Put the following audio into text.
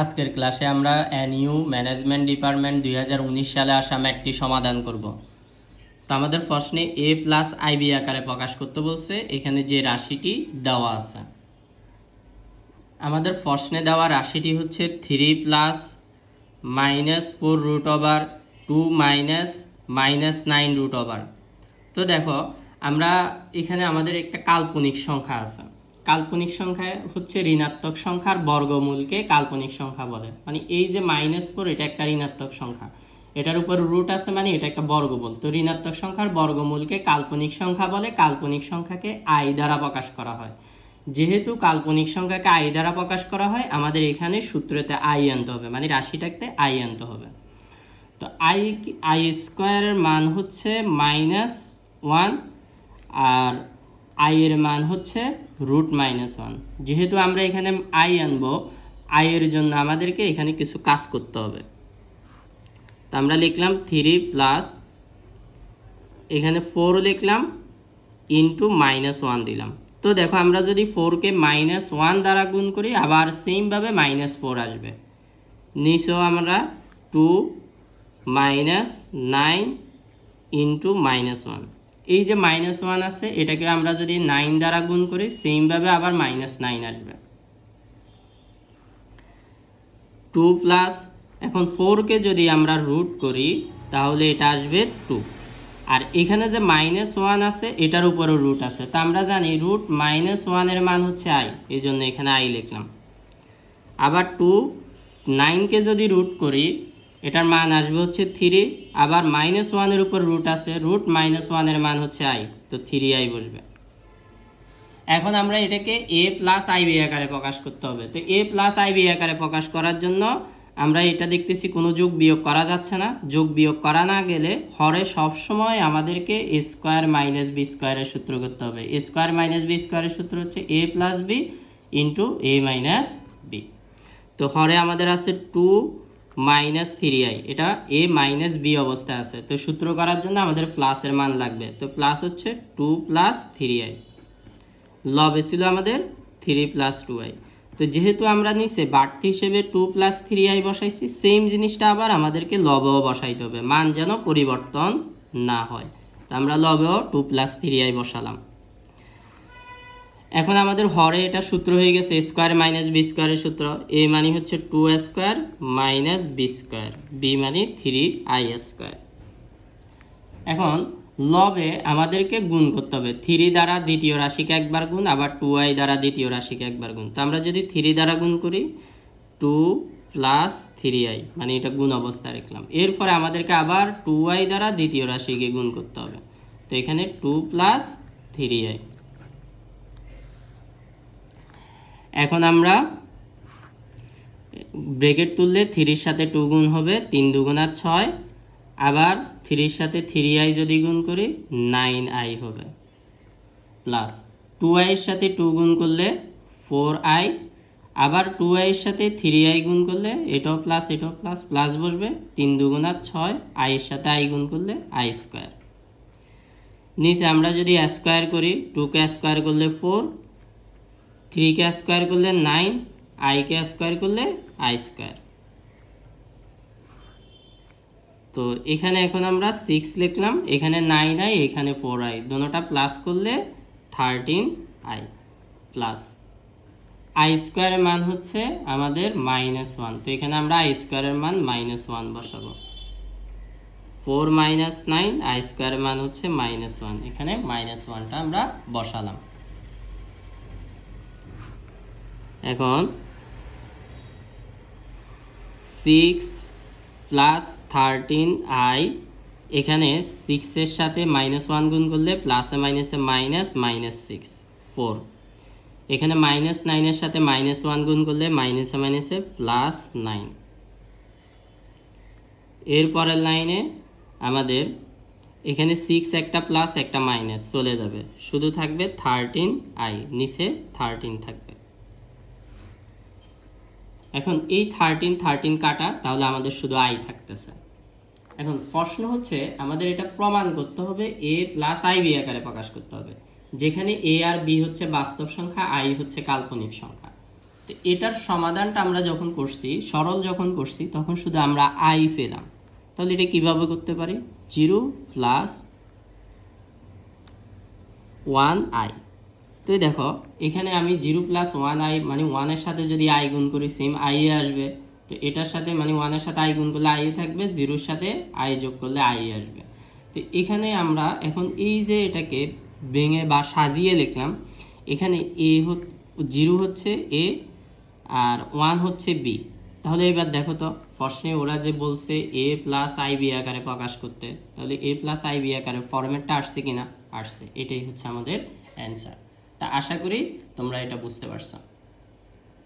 আজকের ক্লাসে আমরা এনইউ ম্যানেজমেন্ট ডিপার্টমেন্ট দুই হাজার উনিশ সালে আসা ম্যাটটি সমাধান করব। তো আমাদের প্রশ্নে এ প্লাস আইবি আকারে প্রকাশ করতে বলছে, এখানে যে রাশিটি দেওয়া আছে। আমাদের প্রশ্নে দেওয়া রাশিটি হচ্ছে three plus minus four root over two minus minus nine root over. তো দেখো, আমরা এখানে আমাদের একটা কাল্পনিক সংখ্যা আছে। কাল্পনিক সংখ্যা হচ্ছে ঋণাত্মক সংখ্যার বর্গমূলকে কাল্পনিক সংখ্যা বলে। মানে এই যে মাইনাস ফোর এটা একটা ঋণাত্মক সংখ্যা। এটার উপর রুট আছে মানে এটা একটা বর্গমূল তো ঋণাত্মক সংখ্যার বর্গমূলকে কাল্পনিক সংখ্যা বলে। কাল্পনিক সংখ্যাকে আই দ্বারা প্রকাশ করা হয়। যেহেতু কাল্পনিক সংখ্যাকে আই দ্বারা প্রকাশ করা হয়, আমাদের এখানে সূত্রতে আই আনতে হবে। মানে রাশিটাকে আই আনতে হবে। তো আই আই স্কোয়ারের মান হচ্ছে মাইনাস ওয়ান আর আই এর মান হচ্ছে রুট মাইনাস ওয়ান যেহেতু আমরা এখানে আই আনব আই এর জন্য আমাদেরকে এখানে কিছু কাজ করতে হবে। তো আমরা লিখলাম থ্রি প্লাস এখানে ফোর লিখলাম ইন্টু মাইনাস ওয়ান দিলাম। তো দেখো, আমরা যদি ফোরকে মাইনাস ওয়ান দ্বারা গুণ করি, আবার সেমভাবে মাইনাস ফোর আসবে। নিচেও আমরা two minus nine into minus one এই যে মাইনাস ওয়ান আছে, এটাকে আমরা যদি নাইন দ্বারা গুণ করি সেমভাবে আবার মাইনাস নাইন আসবে। টু প্লাস এখন ফোরকে যদি আমরা রুট করি, তাহলে এটা আসবে টু আর এখানে যে মাইনাস ওয়ান আছে, এটার উপরও রুট আছে। তা আমরা জানি রুট মাইনাস ওয়ানের মান হচ্ছে আই এই জন্য এখানে আই লিখলাম। আবার টু নাইনকে যদি রুট করি এটার মান আসবে হচ্ছে থ্রি আবার মাইনাস ওয়ানের উপর রুট আছে রুট মাইনাস ওয়ানের মান হচ্ছে আই তো থ্রি আই বসবে। এখন আমরা এটাকে এ প্লাস আইবি আকারে প্রকাশ করতে হবে। তো এ প্লাস আইবি আকারে প্রকাশ করার জন্য আমরা এটা দেখতেছি কোনো যোগ বিয়োগ করা যাচ্ছে না। যোগ বিয়োগ করা না গেলে হরে সবসময় আমাদেরকে এ স্কোয়ার মাইনাস বি স্কোয়ারের সূত্র করতে হবে। এ স্কোয়ার মাইনাস বি স্কোয়ারের সূত্র হচ্ছে A plus B into A minus B তো হরে আমাদের আছে টু মাইনাস থ্রি আই এটা এ মাইনাস বি অবস্থায় আছে। তো সূত্র করার জন্য আমাদের প্লাসের মান লাগবে। তো প্লাস হচ্ছে টু প্লাস থ্রি আই লবে ছিল আমাদের থ্রি প্লাস টু আই তো যেহেতু আমরা নিচে বাড়তি হিসেবে টু প্লাস থ্রি আই বসাইছি সেম জিনিসটা আবার আমাদেরকে লবেও বসাইতে হবে। মান যেন পরিবর্তন না হয়। তো আমরা লবেও টু প্লাস থ্রি আই বসালাম। এখন আমাদের হরে এটা সূত্র হয়ে গেছে, স্কোয়ার মাইনাস বি স্কোয়ারের সূত্র। এ মানে হচ্ছে two square minus B square, B মানে থ্রি আই স্কোয়ার। এখন লবে আমাদেরকে গুণ করতে হবে, থ্রি দ্বারা দ্বিতীয় রাশিকে একবার গুণ, আবার টু আই দ্বারা দ্বিতীয় রাশিকে একবার গুণ। তো আমরা যদি থ্রি দ্বারা গুণ করি, টু প্লাস থ্রি আই মানে এটা গুণ অবস্থায় রাখলাম এরপরে আমাদেরকে আবার টু আই দ্বারা দ্বিতীয় রাশিকে গুণ করতে হবে। তো এখানে টু প্লাস থ্রি আই। এখন আমরা ব্রেকেট তুললে থ্রির সাথে টু গুণ হবে, তিন দুগুণা ছয়। আবার থ্রির সাথে থ্রি আই যদি গুণ করি, নাইন আই হবে। প্লাস টু আইয়ের সাথে টু গুণ করলে ফোর আই। আবার টু আইয়ের সাথে থ্রি আই গুণ করলে এটাও প্লাস এটাও প্লাস প্লাস বসবে, তিন দুগুণা ছয়। আইয়ের সাথে আই গুণ করলে আই স্কোয়ার। নিচে আমরা যদি স্কোয়ার করি, টুকে স্কোয়ার করলে ফোর থ্রিকে স্কোয়ার করলে নাইন আইকে স্কোয়ার করলে আই স্কোয়ার তো এখানে এখন আমরা সিক্স লিখলাম, এখানে নাইন আই এখানে ফোর আই দুটোটা প্লাস করলে থার্টিন আই প্লাস আই স্কোয়ারের মান হচ্ছে আমাদের মাইনাস ওয়ান তো এখানে আমরা আই স্কোয়ারের মান মাইনাস ওয়ান বসাবো। ফোর মাইনাস নাইন আই স্কোয়ারের মান হচ্ছে মাইনাস ওয়ান এখানে মাইনাস ওয়ানটা আমরা বসালাম। এখন সিক্স প্লাস থার্টিন আই এখানে সিক্সের সাথে মাইনাস ওয়ান গুণ করলে প্লাসে মাইনাসে মাইনাস মাইনাস সিক্স ফোর এখানে মাইনাস নাইনের সাথে মাইনাস ওয়ান গুণ করলে মাইনাসে মাইনাসে প্লাস নাইন এরপরের লাইনে আমাদের এখানে সিক্স একটা প্লাস একটা মাইনাস চলে যাবে। শুধু থাকবে থার্টিন আই নিচে থার্টিন থাকবে। এখন এই থার্টিন থার্টিন কাটা, তাহলে আমাদের শুধু আই থাকতেছে। এখন প্রশ্ন হচ্ছে, আমাদের এটা প্রমাণ করতে হবে এ প্লাস আই বি আকারে প্রকাশ করতে হবে। যেখানে এ আর বি হচ্ছে বাস্তব সংখ্যা আই হচ্ছে কাল্পনিক সংখ্যা। তো এটার সমাধানটা আমরা যখন করছি, সরল যখন করছি, তখন শুধু আমরা আই পেলাম। তাহলে এটা কীভাবে করতে পারি? জিরো প্লাস ওয়ান আই তো দেখো, এখানে আমি জিরো প্লাস ওয়ান আই মানে ওয়ানের সাথে যদি আই গুণ করি সেম আই আসবে। তো এটার সাথে মানে ওয়ানের সাথে আই গুণ করলে আই থাকবে জিরোর সাথে আই যোগ করলে আই আসবে। তো এখানে আমরা এখন এই যে এটাকে ভেঙে বা সাজিয়ে লিখলাম, এখানে এ জিরো হচ্ছে এ আর ওয়ান হচ্ছে বি তাহলে এবার দেখো তো, প্রশ্নে ওরা যে বলছে এ প্লাস আই বি আকারে প্রকাশ করতে, তাহলে এ প্লাস আই বি আকারে ফরম্যাটটা আসছে কিনা? আসছে, এটাই হচ্ছে আমাদের অ্যান্সার তা আশা করি তোমরা এটা বুঝতে পারছ।